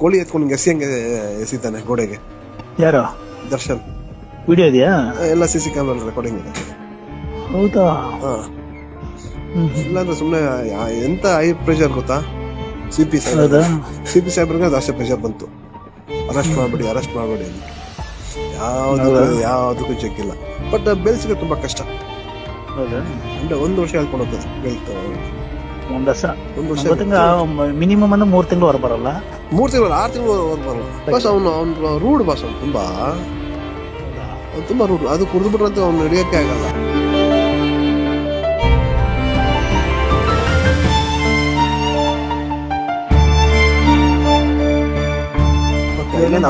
ಕೋಳಿ ಎತ್ಕೊಂಡು ಹಿಂಗೆ ಎಸಿ ಹಂಗೆ ಎಸಿತಾನೆ ಗೋಡೆಗೆ. ಯಾರೋ? ದರ್ಶನ್. ವಿಡಿಯೋ ಇದೆಯಾ? ಎಲ್ಲ ಸಿ ಸಿ ಕ್ಯಾಮ್ರಾ ರೆಕಾರ್ಡಿಂಗ್ ಇದೆ. ಹೌದಾ? ಹಾ. ಇಲ್ಲಾಂದ್ರೆ ಸುಮ್ಮನೆ ಎಂತ ಹೈ ಪ್ರೆಷರ್ ಗೊತ್ತಾ? ಸಿ ಪಿ ಸಾಹೇಬ್ ಸಿ ಪಿ ಸಾಹೇಬ್ರಿಗೆ ಅಷ್ಟೇ ಪ್ರೆಷರ್ ಬಂತು. ಅರೆಸ್ಟ್ ಮಾಡಬೇಡಿ ಅರೆಸ್ಟ್ ಮಾಡಬೇಡಿ ಅಂತ. ಯಾವುದು? ಯಾವ್ದಕ್ಕೂ ಚೆಕ್ ಇಲ್ಲ. ಬಟ್ ಬೆಲ್ಸ್ಗೆ ತುಂಬಾ ಕಷ್ಟ. ಹೌದಾ? ಅಂದ್ರೆ ಒಂದು ವರ್ಷ ಹೇಳ್ಕೊಂಡು ಹೋಗ್ತದೆ ಬೆಲ್ತ್ ಒಂದ್ ವರ್ಷ ಒಂದು ವರ್ಷ ಒಂದ್ ಮಿನಿಮಮ್ ಅಂದ್ರೆ ಮೂರ್ ತಿಂಗಳು ಹೊರ ಬರಲ್ಲ? ಮೂರ್ ತಿಂಗಳು ಆರು ತಿಂಗಳು ಬರಲ್ಲ. ಬಸ್ ಅವನು ಅವ್ನು ರೂಡ್ ಬಾಸ್ ಅವ್ನು ತುಂಬಾ. ಅವ್ನು ತುಂಬಾ ರೂಡ್ ಅದು ಕುಡಿದು ಬಿಟ್ರಂತ ಅವ್ನು ಹಿಡಿಯಕ್ಕೆ ಆಗಲ್ಲ?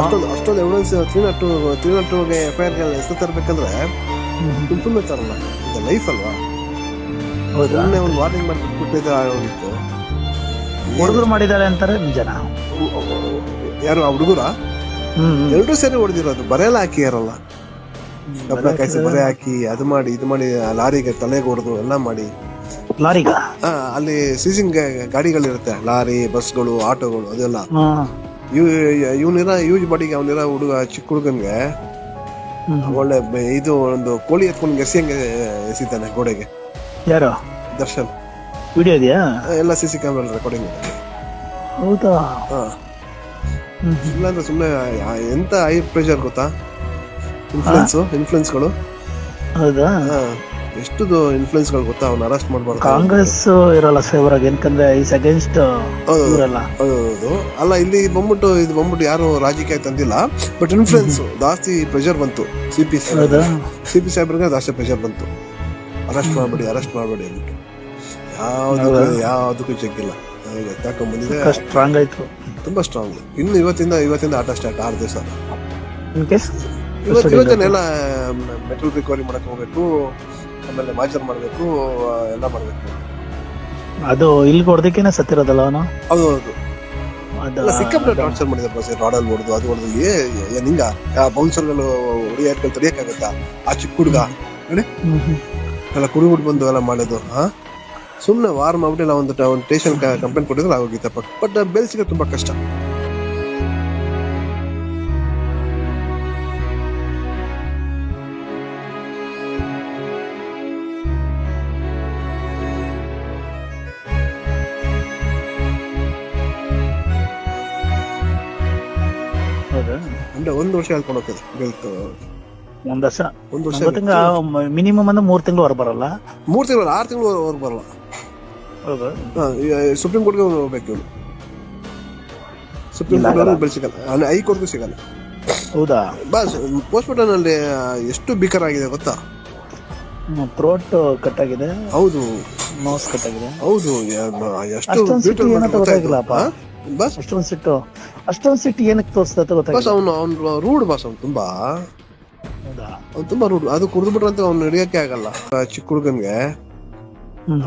ಅಷ್ಟೊಂದು ಅಷ್ಟೊಂದು evidence three nought two three nought ಟೂಗೆ F I R ಹೆಸರು ತರಬೇಕಂದ್ರೆ ತುಂಬ ತರಲ್ಲ. ಇದು ಲೈಫ್ ಅಲ್ವಾ? ಸುಮ್ಮನೆ ಒಂದು ವಾರ್ನಿಂಗ್ ಮಾಡಿ ಹುಡುಗರು ಮಾಡಿದ್ದಾರೆ ಅಂತಾರೆ ನಿಜನಾ? ಯಾರು ಆ ಹುಡುಗರ? ಎರಡು ಸೇರಿ ಹೊಡೆದಿರೋದು ಬರೆಯಲ್ಲ ಹಾಕಿ ಯಾರಲ್ಲ? ಕಬ್ಬಳ ಕಾಯಿಸಿ ಬರೆ ಹಾಕಿ ಅದು ಮಾಡಿ ಇದು ಮಾಡಿ ಆ ಲಾರಿಗೆ ತಲೆಗೆ ಹೊಡೆದು ಎಲ್ಲ ಮಾಡಿ. ಲಾರಿಗ? ಆ, ಅಲ್ಲಿ ಸೀಸಿಂಗ್ ಗಾಡಿಗಳಿರುತ್ತೆ. ಲಾರಿ ಬಸ್ಗಳು ಆಟೋಗಳು ಅದೆಲ್ಲ. ಇವನಿರ ಯೂಜ್ ಬಾಡಿಗೆ ಅವನಿರ ಹುಡುಗ ಚಿಕ್ಕ ಹುಡುಗನ್ಗೆ. ಒಳ್ಳೆ ಇದು ಒಂದು ಕೋಳಿ ಎತ್ಕೊಂಡು ಎಸಿ ಹಂಗೆ ಎಸಿತಾನೆ ಗೋಡೆಗೆ. ಯಾರು? ದರ್ಶನ್. ವಿಡಿಯೋ ಇದೆಯಾ? ಎಲ್ಲ ಸಿ ಸಿ ಕ್ಯಾಮ್ರಾ ರೆಕಾರ್ಡಿಂಗ್ ಇದೆ. ಹೌದಾ? ಹಾ. ಹ್ಮ್. ಇಲ್ಲಾಂದ್ರೆ ಸುಮ್ಮನೆ ಎಂತ ಹೈ ಪ್ರೆಷರ್ ಗೊತ್ತಾ? ಇನ್ಫ್ಲುಯೆನ್ಸು ಇನ್ಫ್ಲುಯೆನ್ಸ್ಗಳು ಹೌದಾ? ಎಷ್ಟು ಇನ್ಫ್ಲುಯೆನ್ಸ್ಗಳು ಗೊತ್ತಾ? ಅವ್ನ ಅರೆಸ್ಟ್ ಮಾಡ್ಬಾರ್ದು. ಕಾಂಗ್ರೆಸ್ ಇರಲ್ಲ ಫೇವರ್ ಆಗಿ ಯಾಕಂದ್ರೆ ಈಸ್ ಅಗೇನ್ಸ್ಟ್ ಹೌದು ಇವರಲ್ಲ. ಹೌದು ಅಲ್ಲ ಇಲ್ಲಿ ಬಂದ್ಬಿಟ್ಟು ಇದು ಬಂದ್ಬಿಟ್ಟು ಯಾರು ರಾಜಕೀಯ ತಂದಿಲ್ಲ. ಬಟ್ ಇನ್ಫ್ಲುಯೆನ್ಸ್ ಜಾಸ್ತಿ ಪ್ರೆಷರ್ ಬಂತು. ಸಿ ಪಿ ಹೌದಾ? ಸಿ ಪಿ ಸಾಹೇಬ್ರಿಗೆ ಜಾಸ್ತಿ ಪ್ರೆಷರ್ ಬಂತು. ಅರೆಸ್ಟ್ ಮಾಡಬೇಡಿ ಅರೆಸ್ಟ್ ಮಾಡಬೇಡಿ ಅದಕ್ಕೆ. ಯಾವ್ದು ಯಾವ್ದಕ್ಕೂ ಚೆಕ್ ಇಲ್ಲ. ಎತ್ತಾಕೊಂಡ್ ಬಂದಿದೆ ಸ್ಟ್ರಾಂಗ್ ಆಯ್ತು. ತುಂಬಾ ಸ್ಟ್ರಾಂಗ್ ಇನ್ನು ಇವತ್ತಿಂದ ಇವತ್ತಿಂದ ಆಟ ಸ್ಟಾರ್ಟ್ ಆರು ದಿವಸ. ಇನ್ ಕೇಸ್ ಇವತ್ತು ಇವತ್ತೇನೆಲ್ಲ ಮೆಟಲ್ ರಿಕವರಿ ಮಾಡಕ್ ಹೋಗ್ಬೇಕು ಆಮೇಲೆ ಮಾಜರ್ ಮಾಡ್ಬೇಕು ಎಲ್ಲ ಮಾಡ್ಬೇಕು. ಅದು ಇಲ್ಲಿ ಹೊಡೆದಕ್ಕೇನೆ ಸತ್ತಿರೋದಲ್ಲ ಅವನು? ಹೌದು ಹೌದು. ಸಿಕ್ಕಾಪಟ್ಟೆ ಟಾರ್ಚರ್ ಮಾಡಿದ್ದಾರೆ ಬಸ್ ರಾಡಲ್ಲಿ ಹೊಡೆದು ಅದು ಹೊಡೆದು ಏ ನಿಂಗ ಬೌನ್ಸರ್ಗಳು ಹೊಡಿಯಾರ್ಗಳು ತಡಿಯಕ್ಕಾಗತ್ತಾ? ಆ ಚಿಕ್ಕ ಹುಡುಗ. ಹ್ಮ್. ಎಲ್ಲ ಕುಡಿಬಿಟ್ಟು ಬಂದು ಎಲ್ಲ ಮಾಡೋದು ಹಾ ಸುಮ್ಮನೆ ವಾರ್ ಮಾಡ್ಬಿಟ್ಟು ಒಂದು ಟ- ಒಂದು ಸ್ಟೇಷನ್ ಕಂಪ್ಲೇಂಟ್ ಕೊಟ್ಟಿದ್ರೆ ಆಗೋಗಿತ್ತಪ್ಪ ಬಟ್ ಬೆಲ್ಸಿಗೆ ತುಂಬ ಕಷ್ಟ. ಅಂದ್ರೆ ಒಂದು ವರ್ಷ ಹೇಳ್ಕೊಂಡು ಹೋಗ್ತದೆ ಬೆಲ್ತ್ ಒಂದ್ ವರ್ಷ ಒಂದು ವರ್ಷ ಮಿನಿಮಮ್ ಅಂದ್ರೆ ಮೂರ್ ತಿಂಗಳು ಹೊರ ಬರಲ್ಲ? ಮೂರ್ ತಿಂಗಳು ಆರು ತಿಂಗಳು ಹೊರ ಬರಲ್ಲ. ಹೌದಾ. ಸುಪ್ರೀಂ ಕೋರ್ಟ್ಗೆ ಹೋಗ್ಬೇಕು ಇವನು ಸುಪ್ರೀಂ ಕೋರ್ಟ್ ಬೆಳೆ ಸಿಗಲ್ಲ. ಅಂದ್ರೆ ಹೈಕೋರ್ಟ್ಗೂ ಸಿಗಲ್ಲ. ಹೌದಾ? ಬಸ್ ಪೋಸ್ಟ್ಮಾರ್ಟಮ್ ಅಲ್ಲಿ ಎಷ್ಟು ಬಿಕರ್ ಆಗಿದೆ ಗೊತ್ತಾ? ಥ್ರೋಟ್ ಕಟ್ ಆಗಿದೆ ಹೌದು. ನೋಸ್ ಕಟ್ ಆಗಿದೆ ಹೌದು ಎಷ್ಟು. ಬಸ್? ಅಷ್ಟೊಂದ್ ಸಿಟ್ಟು ಅಷ್ಟೊಂದು ಸಿಟ್ಟು ಏನಕ್ಕೆ ತೋರಿಸ್ತಾ ಬಸ್ ಗೊತ್ತಾಗಿಲ್ಲ ಅವನು ಅವ್ನು ರೂಡ್ ಬಾಸ್ ಅವ್ನು ತುಂಬಾ. ಅವ್ನು ತುಂಬಾ ರೂಡ್ ಅದು ಕುಡಿದು ಅಂತ ಅವ್ನು ಹಿಡಿಯಕ್ಕೆ ಆಗಲ್ಲ. ಆ ಚಿಕ್ಕ ಹುಡುಗನ್ಗೆ.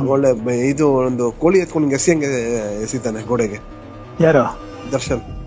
ಒಳ್ಳೆ ಬೆ- ಇದು ಒಂದು ಕೋಳಿ ಎತ್ಕೊಂಡು ಹಿಂಗೆ ಎಸಿ ಹಂಗೆ ಎಸಿತಾನೆ ಗೋಡೆಗೆ. ಯಾರು? ದರ್ಶನ್.